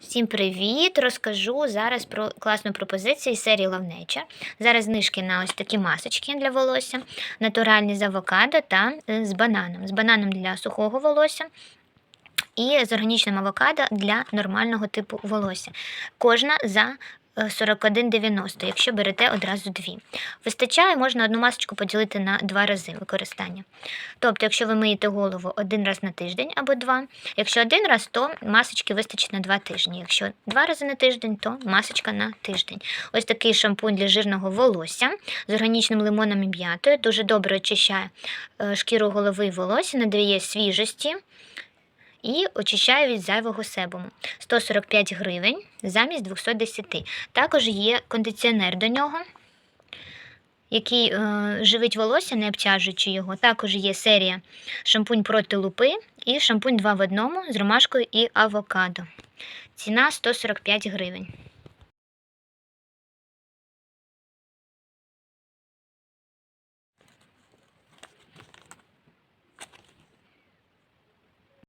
Всім привіт! Розкажу зараз про класну пропозицію із серії Nature. Зараз знижки на ось такі масочки для волосся, натуральні з авокадо та е, з бананом. З бананом для сухого волосся. І з органічним авокадо для нормального типу волосся. Кожна за 41,90, якщо берете одразу дві. Вистачає, можна одну масочку поділити на два рази використання. Тобто, якщо ви миєте голову один раз на тиждень або два, якщо один раз, то масочки вистачить на два тижні. Якщо два рази на тиждень, то масочка на тиждень. Ось такий шампунь для жирного волосся з органічним лимоном і м'ятою. Дуже добре очищає е, шкіру голови і волосся, надає свіжості і очищаю від зайвого себуму. 145 гривень замість 210. Також є кондиціонер до нього, який е, живить волосся, не обтяжуючи його. Також є серія шампунь проти лупи і шампунь 2 в одному з ромашкою і авокадо. Ціна 145 гривень.